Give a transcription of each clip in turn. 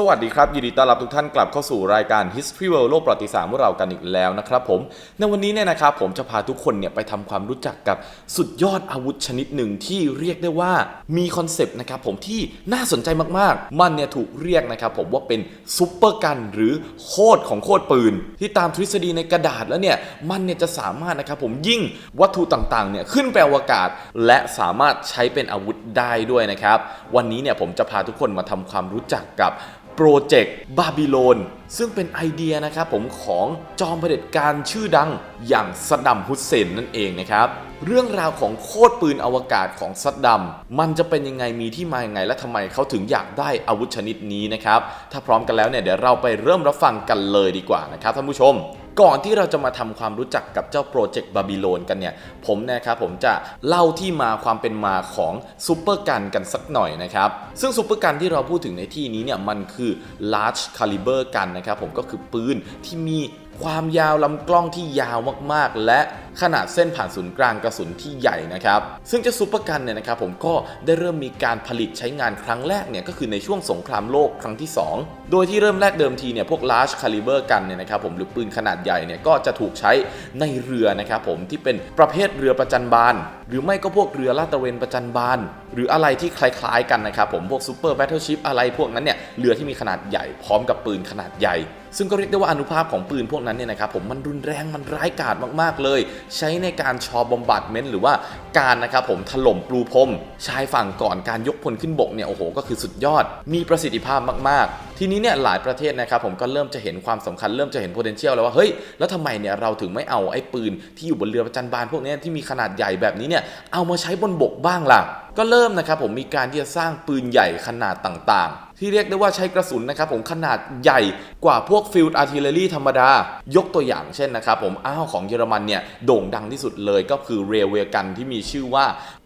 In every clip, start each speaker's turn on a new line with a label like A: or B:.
A: สวัสดีครับยินดีต้อนรับทุกท่านกลับเข้าสู่รายการ History World โลกประวัติศาสตร์ของเรากันอีกแล้วนะครับผมในวันนี้เนี่ยนะครับผมจะพาทุกคนเนี่ยไปทำความรู้จักกับสุดยอดอาวุธชนิดหนึ่งที่เรียกได้ว่ามีคอนเซปต์นะครับผมที่น่าสนใจมากๆ มันเนี่ยถูกเรียกนะครับผมว่าเป็นซุปเปอร์กันหรือโคตรของโคตรปืน ที่ตามทฤษฎีในกระดาษแล้วเนี่ยมันเนี่ยจะสามารถนะครับผมยิ่งวัตถุต่างๆเนี่ยขึ้นไปอวกาศ และสามารถใช้เป็นอาวุธได้ด้วยนะครับวันนี้เนี่ยผมจะพาทุกคนมาทำความรู้จักกับ โปรเจกต์บาบิโลนซึ่งเป็นไอเดียนะครับผมของจอมเผด็จการชื่อดังอย่างสัดดัมฮุสเซนนั่นเองนะครับเรื่องราวของโคตรปืนอวกาศของซัดดัมมันจะเป็นยังไงมีที่มายังไง และทำไมเขาถึงอยากได้อาวุธชนิดนี้นะครับถ้าพร้อมกันแล้วเนี่ยเดี๋ยวเราไปเริ่มรับฟังกันเลยดีกว่านะครับท่านผู้ชม ก่อนที่เราจะมาทำความรู้จักกับเจ้าโปรเจกต์บาบิโลนกันเนี่ย ผมนะครับผมจะเล่าที่มาความเป็นมาของซูเปอร์กันกันสักหน่อยนะครับ ซึ่งซูเปอร์กันที่เราพูดถึงในที่นี้เนี่ยมันคือ large caliber กันนะครับผมก็คือปืนที่มี ความยาวลำกล้องที่ยาวมากๆ และขนาดเส้นผ่านศูนย์กลางกระสุนที่ใหญ่นะครับ ซึ่งเจ้าซูเปอร์กันเนี่ยนะครับผมก็ได้เริ่มมีการผลิตใช้งานครั้งแรกเนี่ยก็คือในช่วงสงครามโลกครั้งที่ 2 โดยที่เริ่มแรกเดิมทีเนี่ยพวก large caliber กันเนี่ยนะครับผมหรือปืนขนาดใหญ่เนี่ยก็จะถูกใช้ในเรือนะครับผมที่เป็นประเภทเรือประจันบาน หรือไม่ก็พวกเรือลาดตระเวนประจันบาน หรืออะไรที่คล้ายๆกันนะครับผมพวกซูเปอร์แบทเทิลชิพอะไรพวกนั้นเนี่ยเรือที่มีขนาดใหญ่พร้อมกับปืนขนาดใหญ่ ซึ่งก็เรียกได้ว่าอนุภาพของปืนพวกนั้นเนี่ยนะครับผมมันรุนแรงมันร้ายกาจมากๆเลย ใช้ในการชอบอมบัดเมนต์หรือว่าการนะครับผมถล่มปลูพรมชายฝั่งก่อนการยกพลขึ้นบกเนี่ยโอ้โหก็คือสุดยอด มีประสิทธิภาพมากๆ ทีนี้เนี่ยหลายประเทศนะครับผมก็เริ่มจะเห็นความสำคัญเริ่มจะเห็น potential แล้วว่าเฮ้ยแล้วทำไมเนี่ยเราถึงไม่เอาไอ้ปืนที่อยู่บนเรือประจันบานพวกนี้ที่มีขนาดใหญ่แบบนี้เนี่ยเอามาใช้บนบกบ้างล่ะ ก็เริ่มนะครับผมมีการที่จะสร้างปืนใหญ่ขนาดต่างๆ ที่เรียกได้ว่าใช้กระสุนนะครับผมขนาดใหญ่กว่าพวกฟิลด์อาร์ติเลอรี่ธรรมดา ยกตัวอย่างเช่นนะครับผมอ้าวของเยอรมันเนี่ยโด่งดังที่สุดเลยก็คือเรเวกันที่มีชื่อว่า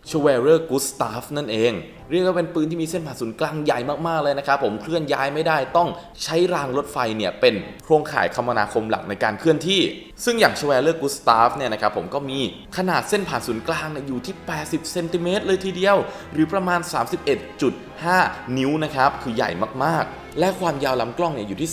A: ชเวเรอร์กุสตาฟนั่นเอง เรียกว่าเป็นปืนที่มีเส้นผ่าศูนย์กลางใหญ่มาก ๆ เลยนะครับผมเคลื่อนย้ายไม่ได้ต้องใช้รางรถไฟเนี่ยเป็นโครงข่ายคมนาคมหลักในการเคลื่อนที่ ซึ่งอย่างชเวเลอร์กุสตาฟเนี่ยนะครับผมก็มีขนาดเส้นผ่านศูนย์กลางอยู่ที่ 80 เซนติเมตรเลยทีเดียว หรือประมาณ 31.5 นิ้วนะครับ คือใหญ่มากๆและความยาวลำกล้องเนี่ยอยู่ที่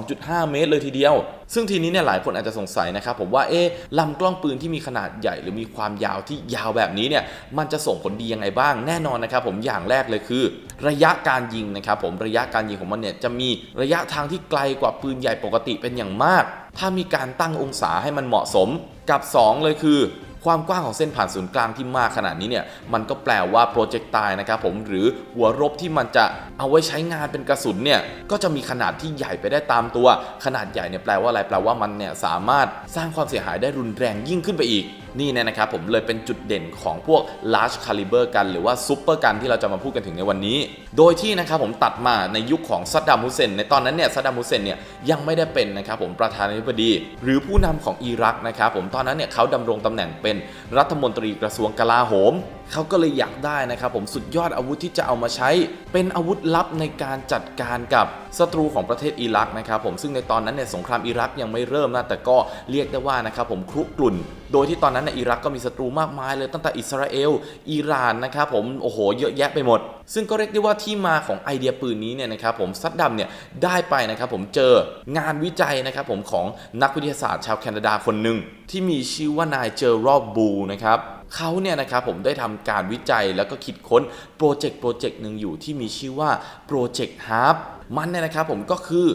A: 32.5 เมตร เลยทีเดียว ซึ่งทีนี้เนี่ยหลายคนอาจจะสงสัยนะครับผมว่าเอ๊ะลำกล้องปืนที่มีขนาดใหญ่หรือมีความยาวที่ยาวแบบนี้เนี่ยมันจะส่งผลดียังไงบ้างแน่นอนนะครับผมอย่างแรกเลยคือ ระยะการยิงนะครับผมระยะการยิงของมันเนี่ยจะมีระยะทางที่ไกลกว่าปืนใหญ่ปกติเป็นอย่างมาก ถ้ามีการตั้งองศาให้มันเหมาะสมกับ 2 เลยคือ ความกว้างของเส้นผ่านศูนย์กลางที่มากขนาดนี้เนี่ยมันก็แปลว่าโปรเจกต์ตายนะครับผมหรือหัวรบที่มันจะเอาไว้ใช้งานเป็นกระสุนเนี่ยก็จะมีขนาดที่ใหญ่ไปได้ตามตัว ขนาดใหญ่เนี่ยแปลว่าอะไรแปลว่ามันเนี่ยสามารถสร้างความเสียหายได้รุนแรงยิ่งขึ้นไปอีกนี่เนี่ยนะครับผมเลยเป็นจุดเด่นของพวก large caliber กัน หรือว่า super กันที่เราจะมาพูดกันถึงในวันนี้ โดยที่นะครับผมตัดมาในยุคของซัดดัมฮุเซนในตอนนั้นเนี่ยซัดดัมฮุเซนเนี่ยยังไม่ได้เป็นนะครับผมประธานาธิบดี หรือผู้นำของอิรักนะครับผมตอนนั้นเนี่ยเขาดำรงตำแหน่งเป็นรัฐมนตรีกระทรวงกลาโหมเขาก็เลยอยากได้นะครับผมสุดยอดอาวุธที่จะเอามาใช้ เป็นอาวุธลับในการจัดการกับ ศัตรูของประเทศอิรักนะครับผมซึ่งในตอนนั้นเนี่ยสงครามอิรักยังไม่เริ่มนะแต่ก็เรียกได้ว่านะครับผมครุกรุ่น โดยที่ตอนนั้นในอิรักก็มีศัตรูมากมายเลยตั้งแต่อิสราเอล อิหร่านนะครับผมโอ้โหเยอะแยะไปหมด ซึ่งก็เรียกได้ว่าที่มาของไอเดียปืนนี้เนี่ยนะครับผมซัดดัมเนี่ยได้ไปนะครับผมเจองานวิจัยนะครับผมของนักวิทยาศาสตร์ชาวแคนาดาคนหนึ่งที่มีชื่อว่านายเจอรอบบูนะครับ เขาเนี่ยนะครับผมได้ทำการวิจัยแล้วก็คิดค้นโปรเจกต์โปรเจกต์หนึ่งอยู่ที่มีชื่อว่าโปรเจกต์ฮาร์ปมันเนี่ยนะครับผมก็คือ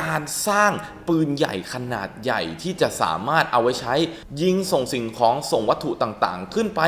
A: การสร้างปืนใหญ่ขนาดใหญ่ที่จะสามารถเอาไว้ใช้ยิงส่งสิ่งของส่งวัตถุต่างๆ ขึ้นไป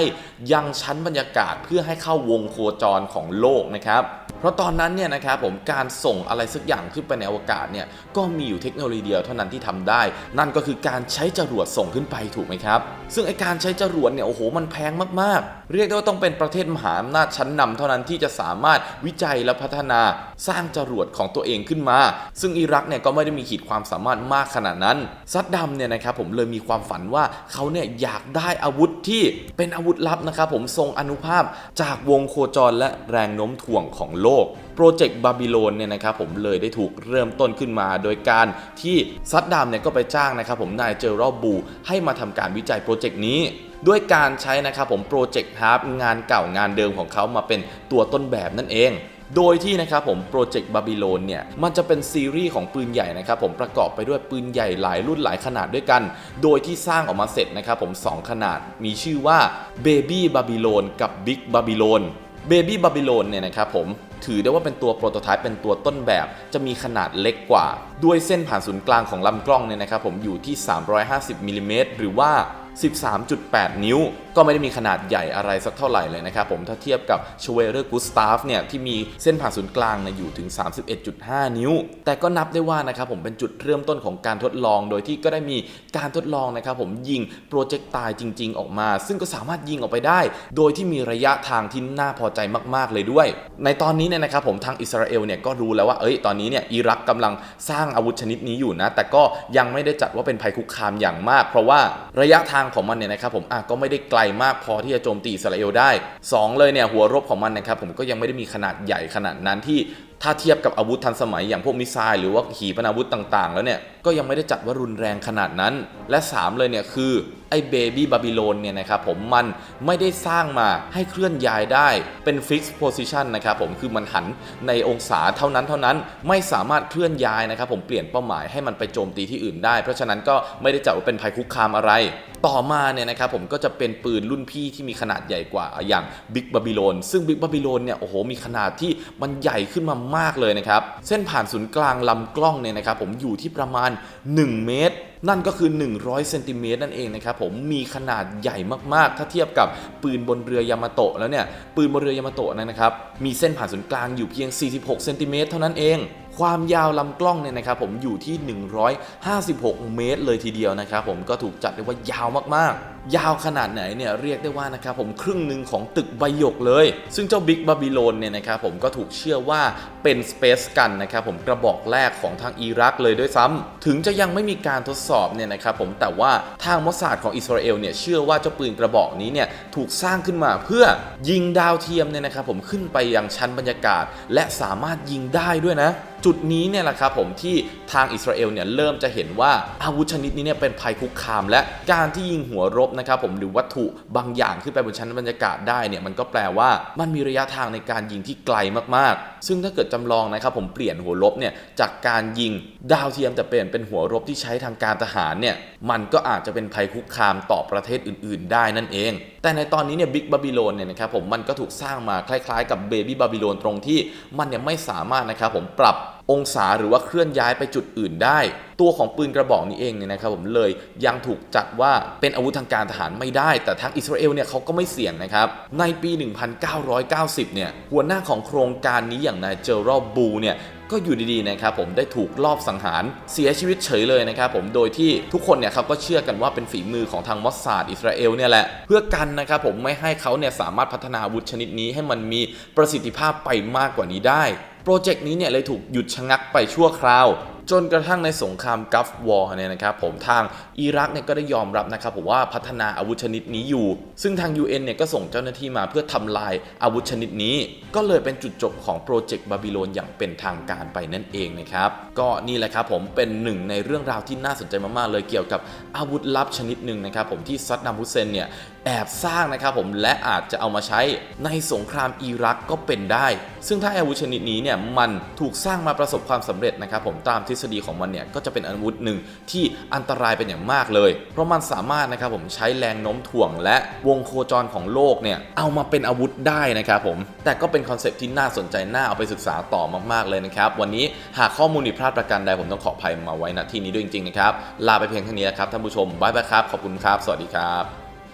A: ยังชั้นบรรยากาศเพื่อให้เข้าวงโคจรของโลกนะครับ เพราะตอนนั้นเนี่ยนะครับผมการส่งอะไรสักอย่างขึ้นไปในอวกาศเนี่ยก็มีอยู่เทคโนโลยีเดียวเท่านั้นที่ทำได้ นั่นก็คือการใช้จรวดส่งขึ้นไปถูกไหมครับ ซึ่งไอการใช้จรวดเนี่ยโอ้โหมันแพงมากๆ เรียกได้ว่าต้องเป็นประเทศมหาอำนาจชั้นนำเท่านั้นที่จะสามารถวิจัยและพัฒนาสร้างจรวดของตัวเองขึ้นมา ซึ่งอิรักเนี่ยก็ไม่ได้มีขีดความสามารถมากขนาดนั้นซัดดัมเนี่ยนะครับผมเลยมีความฝันว่าเขาเนี่ยอยากได้อาวุธที่เป็นอาวุธลับนะครับผมทรงอนุภาพจากวงโคจรและแรงโน้มถ่วงของโลก โปรเจกต์บาบิโลนเนี่ยนะครับผมเลยได้ถูกเริ่มต้นขึ้นมา โดยการที่ซัดดามเนี่ยก็ไปจ้างนะครับผมนายเจอรอบบูให้มาทำการวิจัยโปรเจกต์นี้ด้วยการใช้นะครับผมโปรเจกต์ฮาร์ปงานเก่างานเดิมของเขามาเป็นตัวต้นแบบนั่นเอง โดยที่นะครับผมโปรเจกต์บาบิโลนเนี่ยมันจะเป็นซีรีส์ของปืนใหญ่นะครับผมประกอบไปด้วยปืนใหญ่หลายรุ่นหลายขนาดด้วยกัน โดยที่สร้างออกมาเสร็จนะครับผม 2 ขนาด มีชื่อว่า Baby Babylon กับ Big Babylon Baby Babylon เนี่ยนะครับผม ถือได้ว่าเป็นตัวโปรโตไทป์เป็นตัวต้นแบบ จะมีขนาดเล็กกว่า ด้วยเส้นผ่านศูนย์กลางของลำกล้องเนี่ยนะครับผมอยู่ที่ 350มิลลิเมตรหรือว่า 13.8 นิ้ว ก็ไม่ได้มีขนาดใหญ่อะไรสักเท่าไหร่เลยนะครับผมถ้าเทียบกับชเวเรอร์กุสตาฟเนี่ยที่มีเส้นผ่าศูนย์กลางเนี่ยอยู่ถึง 31.5 นิ้ว แต่ก็นับได้ว่านะครับผมเป็นจุดเริ่มต้นของการทดลอง โดยที่ก็ได้มีการทดลองนะครับผมยิงโปรเจกต์ตายจริง ๆ ออกมา ซึ่งก็สามารถยิงออกไปได้ โดยที่มีระยะทางที่น่าพอใจมาก ๆ เลยด้วย ในตอนนี้เนี่ยนะครับผมทางอิสราเอลเนี่ยก็รู้แล้วว่าเอ้ยตอนนี้เนี่ยอิรักกำลังสร้างอาวุธชนิดนี้อยู่นะแต่ก็ยังไม่ได้จัดว่าเป็นภัยคุกคามอย่างมาก เพราะว่าระยะทางของมันเนี่ยนะครับผมอะก็ไม่ได้ไกลมากพอที่จะโจมตีอิสราเอลได้สองเลยเนี่ยหัวรบของมันนะครับผมก็ยังไม่ได้มีขนาดใหญ่ขนาดนั้นที่ถ้าเทียบกับอาวุธทันสมัยอย่างพวกมิสไซล์หรือว่าขีปนาวุธต่าง ๆ แล้วเนี่ยก็ยังไม่ได้จัดว่ารุนแรงขนาดนั้น และสามเลยเนี่ยคือไอ้เบบี้บาบิโลนเนี่ยนะครับผมมันไม่ได้สร้างมาให้เคลื่อนย้ายได้เป็นฟิกซ์โพซิชันนะครับผมคือมันหันในองศาเท่านั้นเท่านั้นไม่สามารถเคลื่อนย้ายนะครับผมเปลี่ยนเป้าหมายให้มันไปโจมตีที่อื่นได้ เพราะฉะนั้นก็ไม่ได้จัดว่าเป็นภัยคุกคามอะไรต่อมาเนี่ยนะครับผมก็จะเป็นปืนรุ่นพี่ที่มีขนาดใหญ่กว่าอย่างบิ๊กบาบิโลนซึ่งบิ๊กบาบิโลนเนี่ยโอ้โหมีขนาดที่มันใหญ่ขึ้นมามากเลยนะครับ เส้นผ่านศูนย์กลางลำกล้องเนี่ยนะครับผมอยู่ที่ประมาณ 1 เมตรนั่นก็คือ 100เซนติเมตรนั่นเองนะครับผมมีขนาดใหญ่มากๆ ถ้าเทียบกับปืนบนเรือยามาโตะแล้วเนี่ยปืนบนเรือยามาโตะนะครับมีเส้นผ่านศูนย์กลางอยู่เพียง 46เซนติเมตรเท่านั้นเอง ความยาวลำกล้องเนี่ยนะครับผมอยู่ที่ 156 เมตรเลยทีเดียวนะครับผมก็ถูกจัดได้ว่ายาวมากๆ ยาวขนาดไหนเนี่ยเรียกได้ว่านะครับผมครึ่งหนึ่งของตึกใบหยกเลย ซึ่งเจ้าบิ๊กบาบิโลนเนี่ยนะครับผมก็ถูกเชื่อว่าเป็นสเปซกันนะครับผมกระบอกแรกของทางอิรักเลยด้วยซ้ำถึงจะยังไม่มีการทดสอบเนี่ยนะครับผมแต่ว่าทางมอสซาดของอิสราเอลเนี่ยเชื่อว่าเจ้าปืนกระบอกนี้เนี่ยถูกสร้างขึ้นมาเพื่อยิงดาวเทียมเนี่ยนะครับผมขึ้นไปยังชั้นบรรยากาศ และสามารถยิงได้ด้วยนะจุดนี้เนี่ยแหละครับผมที่ทางอิสราเอลเนี่ยเริ่มจะเห็นว่าอาวุธชนิดนี้เนี่ยเป็นภัยคุกคาม และการที่ยิงหัวรบนะครับผมหรือวัตถุบางอย่างขึ้นไปบนชั้นบรรยากาศได้เนี่ยมันก็แปลว่ามันมีระยะทางในการยิงที่ไกลมากๆ ซึ่งถ้าเกิดจำลองนะครับผมเปลี่ยนหัวรบเนี่ยจากการยิงดาวเทียมแต่เปลี่ยนเป็นหัวรบที่ใช้ทางการทหารเนี่ยมันก็อาจจะเป็นภัยคุกคามต่อประเทศอื่น ๆ ได้นั่นเอง แต่ในตอนนี้เนี่ยบิ๊กบาบิโลนเนี่ยนะครับผมมันก็ถูกสร้างมาคล้าย ๆ กับเบบี้บาบิโลนตรงที่มันเนี่ยไม่สามารถนะครับผมปรับ องศาหรือว่าเคลื่อนย้ายไปจุดอื่นได้ ตัวของปืนกระบอกนี้เองเนี่ยนะครับผมเลยยังถูกจัดว่าเป็นอาวุธทางการทหารไม่ได้ แต่ทางอิสราเอลเนี่ยเขาก็ไม่เสี่ยงนะครับ ในปี 1990 เนี่ยหัวหน้าของโครงการนี้อย่างนายเจอรัลบูเนี่ย ก็อยู่ดีๆนะครับผมได้ถูกลอบสังหารเสียชีวิตเฉยเลยนะครับผมโดยที่ทุกคนเนี่ยเขาก็เชื่อกันว่าเป็นฝีมือของทางมอสซาดอิสราเอลเนี่ยแหละเพื่อกันนะครับผมไม่ให้เขาเนี่ยสามารถพัฒนาอาวุธชนิดนี้ให้มันมีประสิทธิภาพไปมากกว่านี้ได้โปรเจกต์นี้เนี่ยเลยถูกหยุดชะงักไปชั่วคราว จนกระทั่งในสงครามกัฟวอร์เนี่ยนะครับผมทางอิรักเนี่ยก็ได้ยอมรับนะครับผมว่าพัฒนาอาวุธชนิดนี้อยู่ ซึ่งทาง UN เนี่ยก็ส่งเจ้าหน้าที่มาเพื่อทำลายอาวุธชนิดนี้ ก็เลยเป็นจุดจบของโปรเจกต์บาบิโลนอย่างเป็นทางการไปนั่นเองนะครับก็นี่แหละครับผมเป็นหนึ่งในเรื่องราวที่น่าสนใจมากๆเลยเกี่ยวกับอาวุธลับชนิดหนึ่งนะครับผมที่ซัดดัมฮุเซนเนี่ยแอบสร้างนะครับผมและอาจจะเอามาใช้ในสงครามอิรักก็เป็นได้ ซึ่งถ้าอาวุธชนิดนี้เนี่ยมันถูกสร้างมาประสบความสำเร็จนะครับผมตามทฤษฎีของมันเนี่ยก็จะเป็นอาวุธหนึ่งที่อันตรายเป็นอย่างมากเลย เพราะมันสามารถนะครับผมใช้แรงโน้มถ่วง และวงโคจรของโลกเนี่ยเอามาเป็นอาวุธได้นะครับผมแต่ก็เป็นคอนเซปต์ที่น่าสนใจน่าเอาไปศึกษาต่อมากๆเลยนะครับวันนี้หากข้อมูลผิดพลาดประการใดผมต้องขออภัยมาไว้ณที่นี้ด้วยจริงๆนะครับลาไปเพียงเท่านี้นะครับท่านผู้ชมบ๊ายบายครับขอบคุณครับ สวัสดีครับ